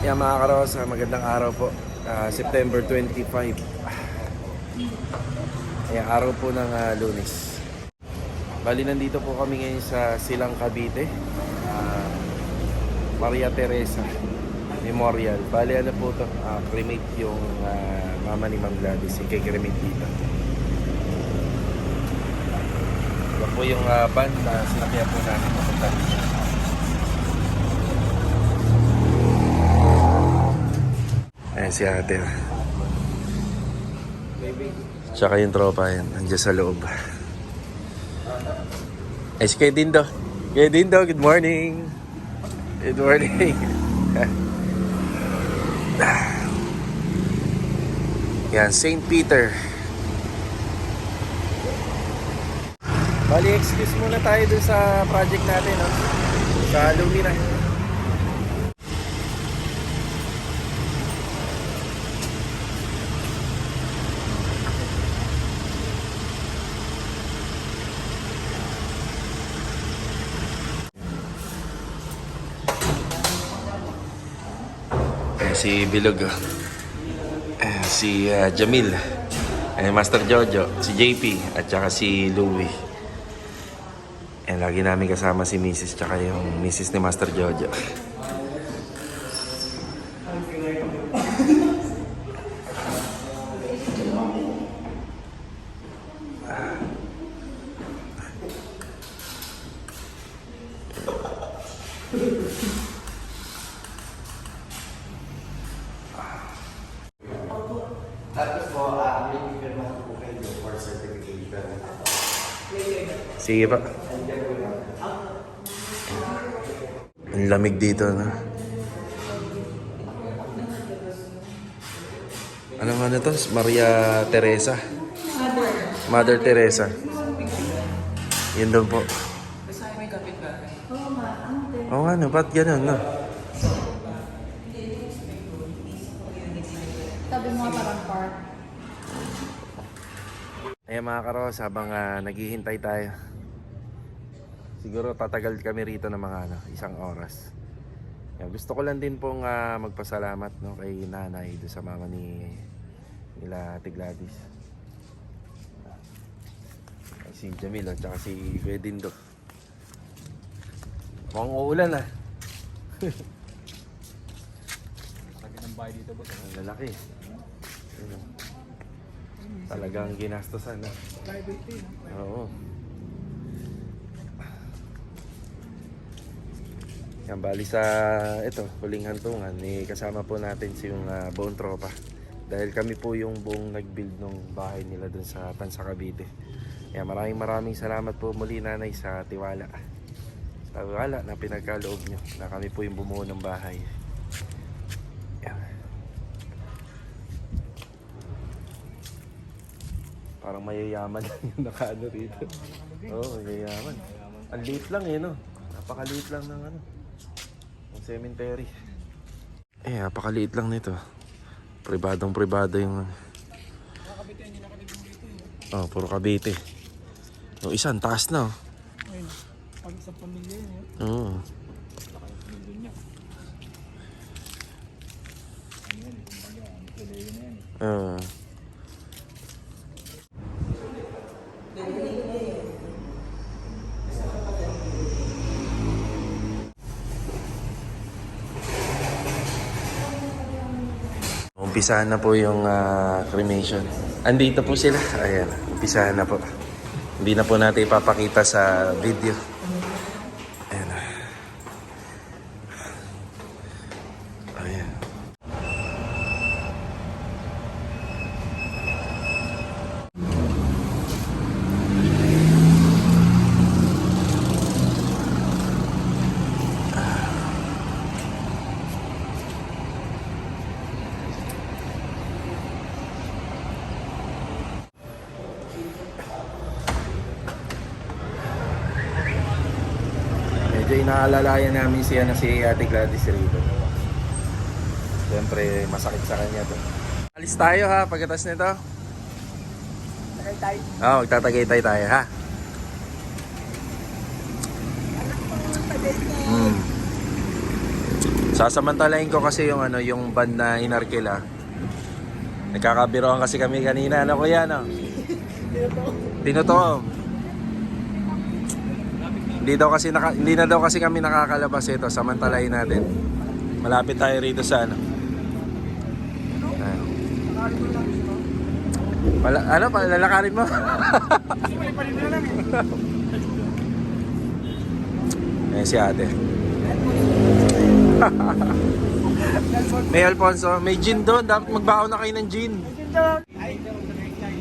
Yeah, mga karosa, magandang araw po. Ah, September 25. Ayan, araw po ng ah, lunes. Bali, nandito po kami ngayon sa Silang Cavite. Ah, Maria Teresa Memorial. Bali, ano po ito? Ah, cremate yung ah, mama ni Ma'am Gladys. Ikikrimate dito. Ito po yung ah, van na sinakyan po namin papunta dito. Ayan si ate. Tsaka yung tropa yan. Nandiyan sa loob. Eh, si Kuya Dindo. Kuya Dindo, good morning. Good morning. yan, St. Peter. Bali, excuse muna tayo dun sa project natin, no? Sa Lumina. Eh, si Bilog. Eh, si ah, Jamil. Eh, Master Jojo. Si JP. At saka si Louie. Eh, lagi namin kasama si Mrs. Tsaka yung Mrs. ni Master Jojo. Tapos po, uh, may pipirma ko po kayo for certification. Sige pa. Ang lamig dito, no? Ano nga na to? Maria Teresa. Mother Teresa. Yun doon po. Kasama may kapitbahay. Oo nga, no? Ba't ganun, no? Sabi mo nga parang park. Ayan mga karos, habang ah, naghihintay tayo. Siguro tatagal kami rito ng mga ano, isang oras. Ayan, gusto ko lang din pong ah, magpasalamat no, kay nanay do sa mama ni nila Ate Gladys. Ay, si Jamil at saka si Kuya Dindo. Mukhang uulan ah. Lagi ng bahay dito ba? Ang lalaki. Talagang ginastosan na. Din. Oo. Yan, sa ito, huling hantungan, eh, kasama po natin si yung ah, buong tropa. Dahil kami po yung buong nag-build ng bahay nila dun sa Tansa Cavite. Yan, maraming maraming salamat po muli nanay sa tiwala. Sa tiwala na pinagkaloob nyo na kami po yung bumuo ng bahay. Yan. Parang mayayaman yung nakaano rito. Oo, mayayaman. Ang lang eh, no? Napakaliit lang ng ano. Ng cemetery. Eh, napakaliit lang nito. Pribadong pribado yung... Oh, puro kabite. Yung isa, ang taas na oh. Ayun. Pag isang pamilya yun. eh. Oo. Pamilya niya. Ayan, Umpisahan na po yung ah, cremation. Andito po sila. Ayan, umpisahan na po. Hindi na po natin ipapakita sa video. Medyo inaalalayan namin siya na si Ate Gladys rito. Siyempre, masakit sa kanya to. Alis tayo ha, pagkatas nito. Tagay tayo. Oo, oh, magtatagaytay tayo ha. Hmm. Sasamantalain ko kasi yung ano, yung band na Inarkila. Nagkakabiroan kasi kami kanina, ano kuya, no? Tinutoom. Hindi daw kasi naka, hindi na daw kasi kami nakakalabas ito, samantalain natin. Malapit tayo rito sa ano. Wala, ano, palalakarin mo? Ayan si ate. may Alfonso, may gin doon. Dapat magbaon na kayo ng gin.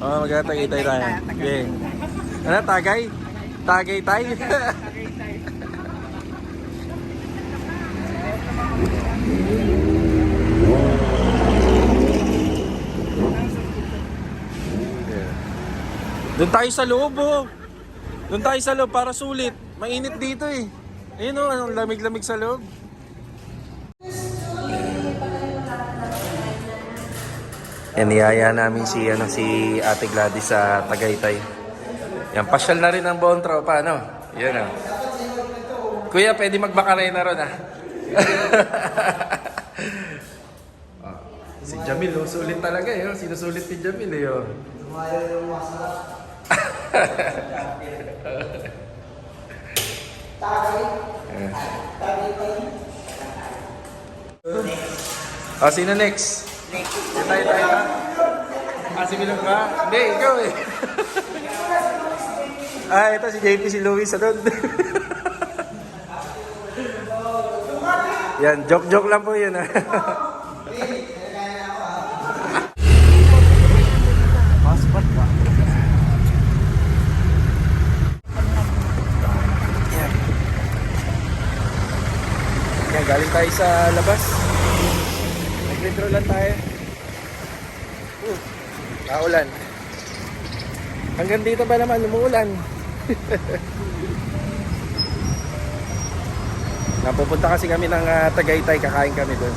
Oh, magtatagay-tay tayo. Okay. Ano, tagay? Tagay tay? Doon tayo sa loob, oh. Doon tayo sa loob para sulit. Mainit dito eh. Ayun oh, ang lamig-lamig sa loob. Yan, niyaya namin si, ano, si Ate Gladys sa Tagaytay. Yan, pasyal na rin ang buong tropa, ano? Yan oh. Kuya, pwede magbakaray na ron, ah. Ah, si Jamil, oh, sulit talaga eh. Oh. Sinusulit ni Jamil eh. Oh. Ah, sino next? Next. Tayo tayo ka? Ah, si Milong ka? Hindi, ikaw eh. ah, ito si JP, si Louis doon. Yan, joke-joke lang po yun. ah. Passport ba? Yan, galing tayo sa labas. Nag-retro lang tayo. Uh, kaulan. Hanggang dito ba naman, umuulan. Napupunta kasi kami ng ah, Tagaytay, kakain kami doon.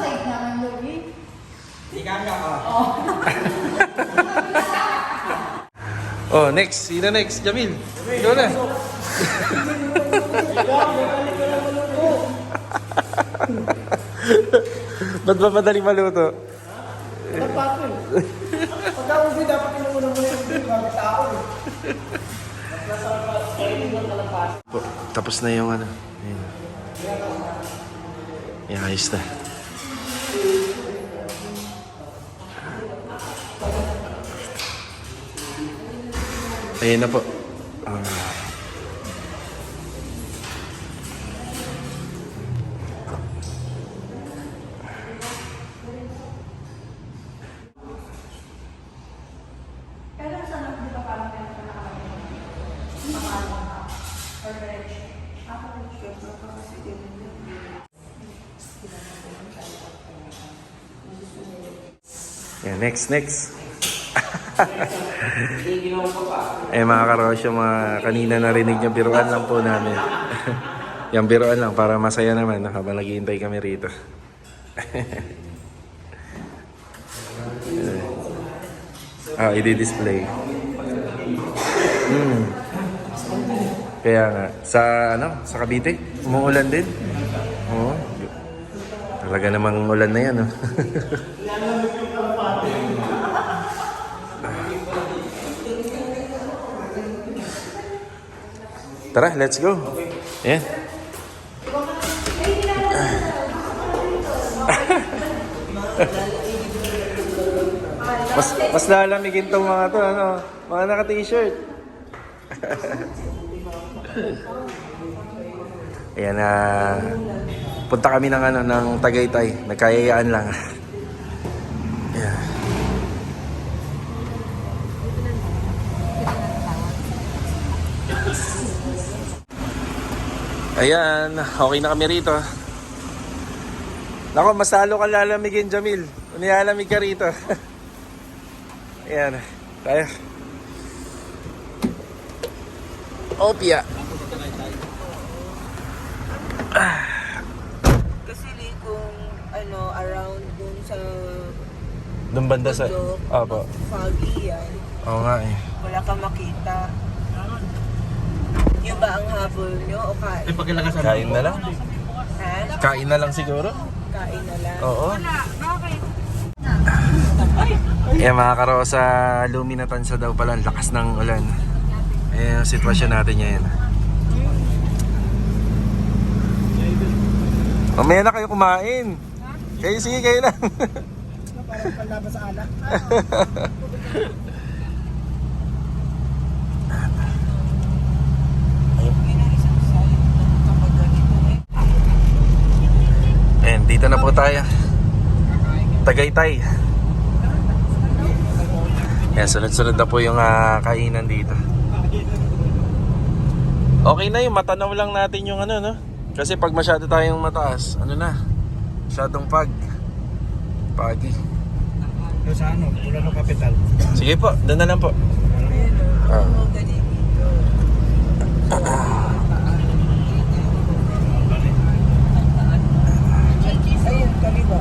Side naman, Louie. Oh, next. Sino next? Jamil. Ikaw na. Ba't ba madaling maluto? Pagka ubi, dapat inuuna mo yung ubi bago tao eh. Po, tapos na yung ano. Ayun. Yan, ayos na. Ayun na po. Next, next. eh mga karosyo, mga kanina narinig niyo, biruan lang po namin. Yung biruan lang para masaya naman no, habang naghihintay kami rito. ah, i-display. Hmm. Kaya nga, sa ano, sa Cavite, umuulan din. Oo. Talaga namang ulan na yan, no? Tara, let's go. Yan. mas mas lalamigin tong mga to, ano, mga naka-t-shirt. Ayan na punta kami ng ano ng Tagaytay, nagkayayaan lang. Ayan, okay na kami rito. Nako, mas lalo kang lalamigin, Jamil. Unilalamig ka rito. Ayan, tayo. Opia. Kasi li, kung ano, around dun sa Doon banda sa... Opo. Foggy yan. Oo nga eh. Wala kang makita. Yun ba ang habol nyo o kain? Kain na lang. Ha? Kain na lang siguro. Kain na lang. Oo. Eh mga karosa, luminatan sa daw pala ang lakas ng ulan. Eh, ang sitwasyon natin ngayon. Mamaya na kayo kumain. Kayo sige, kayo lang. Parang panlaban sa alak. Yun ang isang sign ng kapag ganito eh. And dito na po tayo. Tagaytay. Yan, sunod-sunod na po yung ah, kainan dito. Okay na yung matanaw lang natin yung ano, no? Kasi pag masyado tayong mataas, ano na? Masyadong pag. Pagi. Sa ano, mula ng kapital. Sige po, doon na lang po. Ayun o. Ah galing dito. Ayun, kaliwa.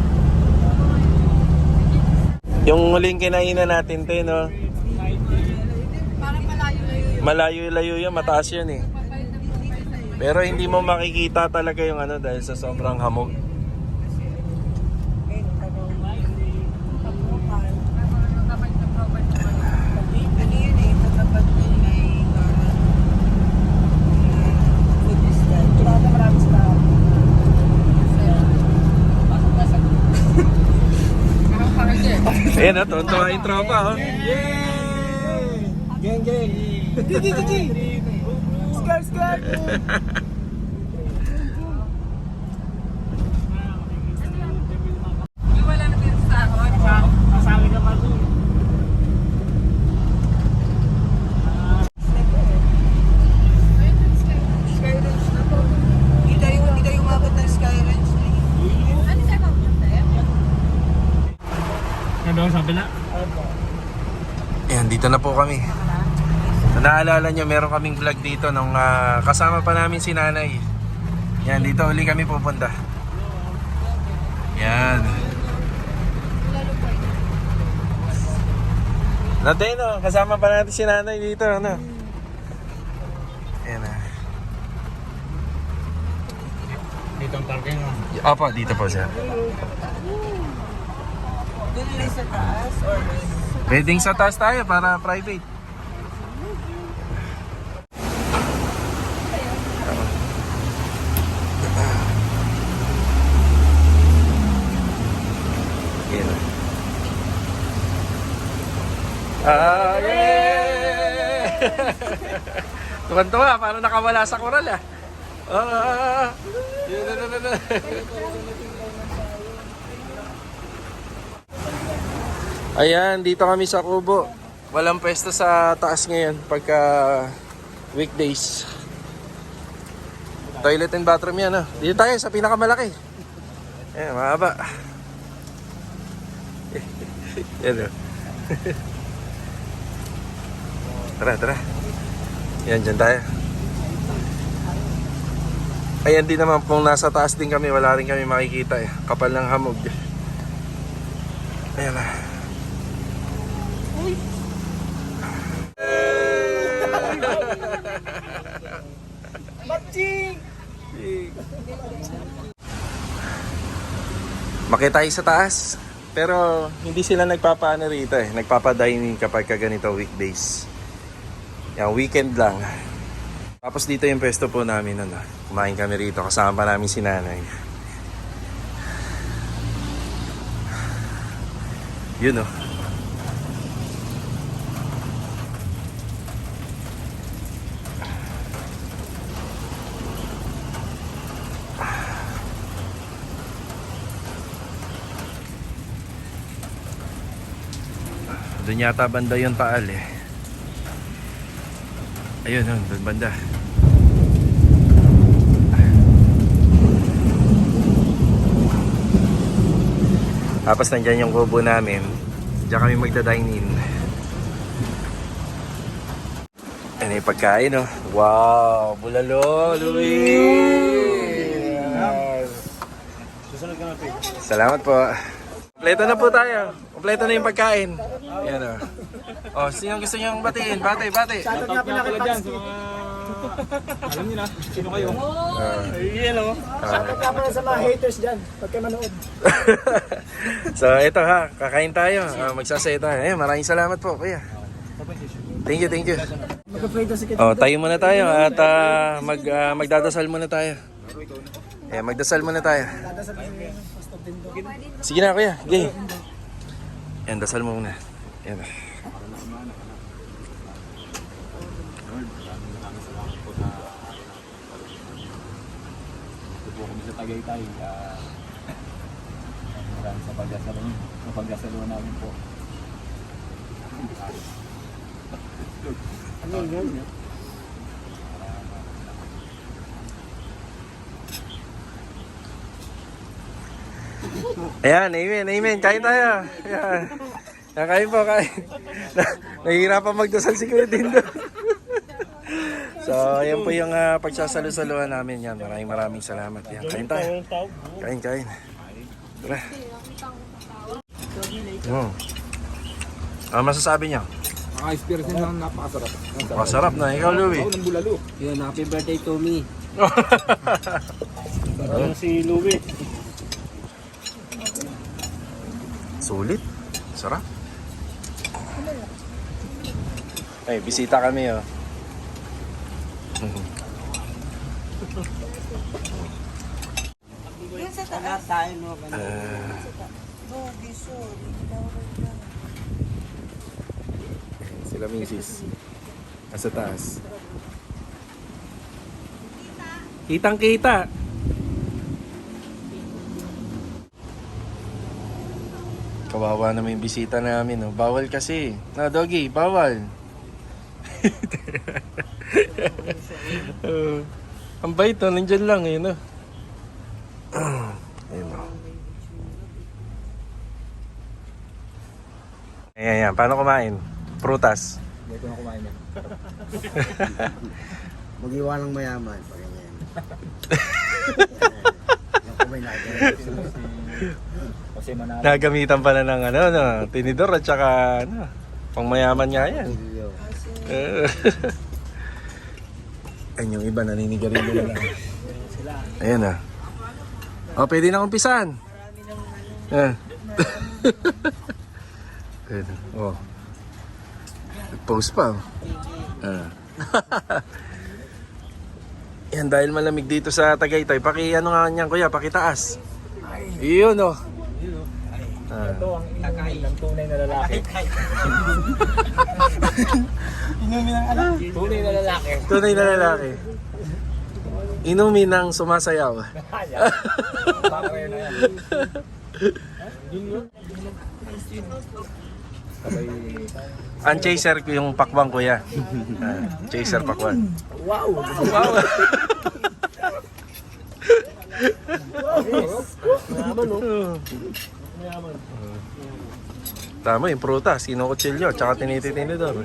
Yung huling kinainan natin, te, no? Parang malayo-layo. Malayo-layo yun, mataas yun eh. Pero hindi mo makikita talaga yung ano dahil sa sobrang hamog. Ayun, tanong. Tapukan. Ano yun eh, tatapat din may karan. Food stand. Tumata marami sa tao. Ayan, no? Tuwan-tuwa yung tropa, oh. Geng, geng. Gigi, gigi. Skar. Skyrange na po. Hindi tayo, hindi tayo umabot ng Skyrange na yun. Ano sa computer? Ang sabi na? Ayan, dito na po kami. So, naalala nyo, meron kaming vlog dito nung ah, kasama pa namin si nanay. Yan, dito uli kami pupunta. Yan. Nateno, kasama pa natin si nanay dito, ano? Ayan na. Dito ang parking mo. Opo, dito po siya. Doon sa taas or Pwedeng sa taas tayo para private. Ah, yeah! Tuwan-tuwa, parang nakawala sa koral ah. Ah, yun, yun, yun, yun. Ayan, dito kami sa Kubo. Walang pwesto sa taas ngayon pagka weekdays. Toilet and bathroom yan, ah. Dito tayo sa pinakamalaki. Ayan, mahaba. yan, oh. tara, tara. Yan, dyan tayo. Ayan din naman, kung nasa taas din kami, wala rin kami makikita eh. Kapal ng hamog. Ayan na. Matching! Makita sa taas. Pero hindi sila nagpapaano rito eh. Nagpapadining kapag ka ganito weekdays. Yan, weekend lang. Tapos dito yung pwesto po namin ano. Kumain kami rito kasama pa namin si nanay. Yun oh. Doon yata banda yung taal eh. Ayun, yun, doon banda. Tapos nandyan yung kubo namin. Diyan kami magda-dine in. Ano yung pagkain, oh. Wow! Bulalo! Luis! Susunod ka na, Pete. Salamat po. Kompleto na po tayo. Kompleto na yung pagkain. Yan o. Oh, sino gusto niyong batiin? Bate, bate. Shoutout nga pala kay Pags. Alam niyo na, sino kayo? Ah. Shoutout nga pala sa mga haters dyan. Pag kayo manood. so, ito ha. Kakain tayo. Uh, magsasaya tayo. Eh, maraming salamat po, kuya. Thank you, thank you. Mag-pray daw si Kit. Oh, tayo muna tayo at ah, mag ah, magdadasal muna tayo. Eh, magdasal muna tayo. Dadasal ko si Pastor Dindo. Sige na, kuya. Gay. Yan, dasal mo muna. Yan. Ito po kami sa Tagaytay. Uh, maraming sa pagdasalo sa pagdasalo namin po. Ano yun? Ayan, amen, amen. Kain tayo. Ayan. Ayan, kain po, kain. Nahihirapan magdasal si Kuya Dindo. so, yan po yung uh, pagsasalo-saluhan namin yan. Maraming maraming salamat. Yan, kain tayo. Kain, kain. Tara. Oh. Ano masasabi niyo? Naka-experience nyo ng napakasarap. Masarap na. Ikaw, Louie. Ako ng bulalo. Yun, happy birthday to me. Ano si Louie. Sulit. Sarap. Ay, bisita kami oh. Yun sa taas. tayo, no? Ah, Dogi, sorry. sila misis. Nasa taas. Kitang kita. Kawawa naman yung bisita namin. Oh. Bawal kasi. Na, doggy, bawal. uh, ang bait, oh. Nandyan lang, yun, oh. Ayun, oh. Ayan, ayan. Paano kumain? Prutas. Hindi ko na kumain yan. Mag-iwan ng mayaman. Pag ganyan. Yung na Kasi manalo. Nagamitan pala ng ano, no, tinidor at saka ano, pangmayaman nga yan. Eh. Ayun yung iba, naninigarilyo na lang. Ayan ah. O, pwede na umpisan. Eh. Ayan, oh. Post pa. oh. Ah. Yan, dahil malamig dito sa Tagaytay, paki ano nga niyan kuya, pakitaas. Iyon oh. Ah. Ito ang inumin ng tunay na lalaki. Inumin ng ano? tunay na lalaki. Tunay na lalaki. Inumin ng sumasayaw. Ang chaser ko yung pakbang kuya. Ah, chaser pakwan. Wow! Wow. Naman, no? Tama yung prutas, kinukutsilyo, tsaka tinititinidor.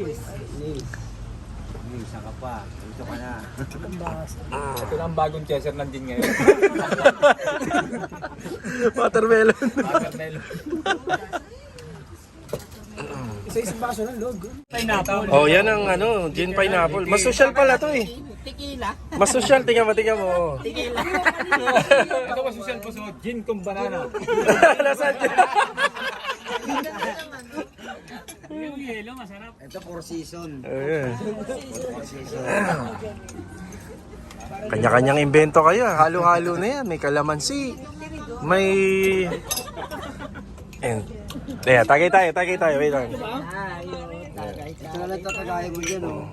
Isa ka pa. Ito ka na. ito lang bagong chaser nandin ngayon. Watermelon. Watermelon. Isa-isang baso ng log. Pineapple. oh, yan ang ano, gin pineapple. Mas social pala to eh. Tequila. Mas social, tingnan mo, tingnan mo. Ito ba social po so gin kung banana. Nasaan dyan? Ito four season. Ayan. Kanya-kanyang invento kayo. Halo-halo na yan. May kalamansi. May... Ayan. Ayan, tagay tayo, tagay tayo. Wait lang. Ito na lang tatagaya mo dyan, oh.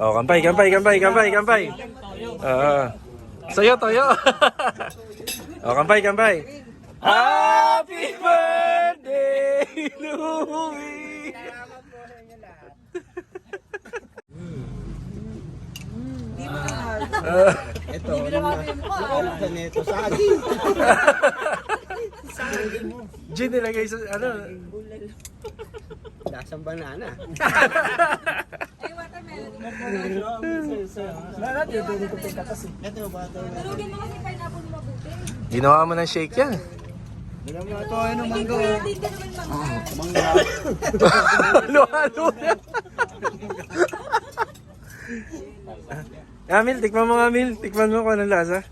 Oh, kampay, kampay, kampay, kampay, kampay. Oo. Sayo, toyo. oh, kampay, kampay. Happy birthday, Louie! Ito, mahal yung mukha. Ito nito, sagi. Gin nilagay sa, ano, Lasang banana. Ay, watermelon. Lahat yun, doon ko pagkakas eh. Ito ba ito? Durugin mo kasi pineapple mo mabuti. ginawa mo ng shake yan. Alam mo, ito ay naman go. Halo-halo na. Amil, tikman mo nga, Amil. Tikman mo kung anong lasa.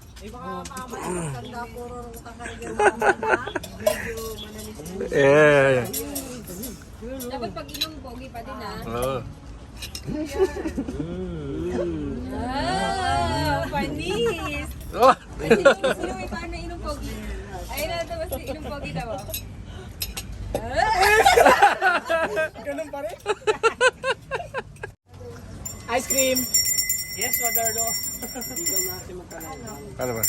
Eh, Dapat pag inom, pogi pa din ah. Oo. Ah, panis! Oh, Sino may paano inom pogi? Ayun na, tapos si inom pogi daw. Ganun pa rin. Ice cream. Yes, Wadardo. ano ba?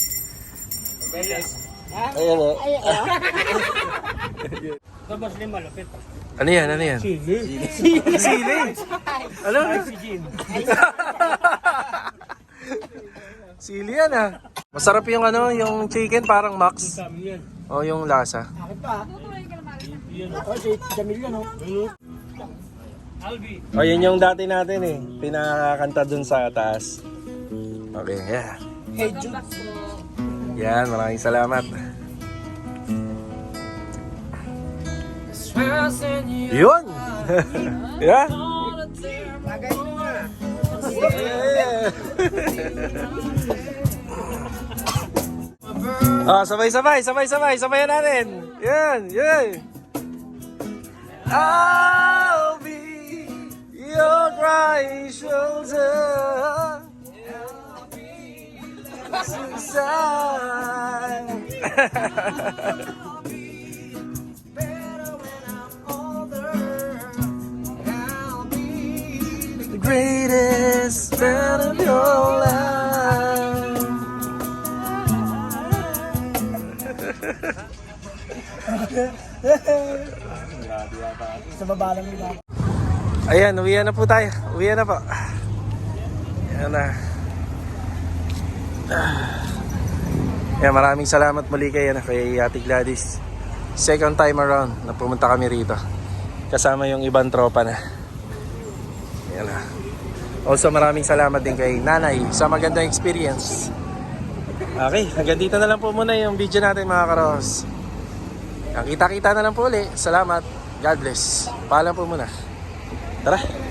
Yes. Ayan o. Tapos lima, lapit. Ano yan? Ano yan? Sili. Sili? Ano? Sili yan ah. Masarap yung ano, yung chicken parang max. Kami yan. O yung lasa. Bakit pa? Oh, si Jamil yan, oh. Albi. O yun yung dati natin eh. Pinakakanta dun sa taas. Okay, yeah. Hey, Jude. Yan, maraming salamat. Yun! yeah? Lagay mo na. Ah, sabay sabay, sabay sabay, sabayan natin. Yan. I'll be your crying shoulder. The greatest man of your life. Sa baba lang. Ayan, uwian na po tayo. Uwian na po. Ayan na. Ayan, maraming salamat muli kay, ano, kay Ate Gladys. Second time around na pumunta kami rito. Kasama yung ibang tropa na. Ayan na. Also maraming salamat din kay Nanay sa magandang experience. Okay, hanggang dito na lang po muna yung video natin mga karos. Kita-kita na lang po ulit. Salamat. God bless. Paalam po muna. Tara.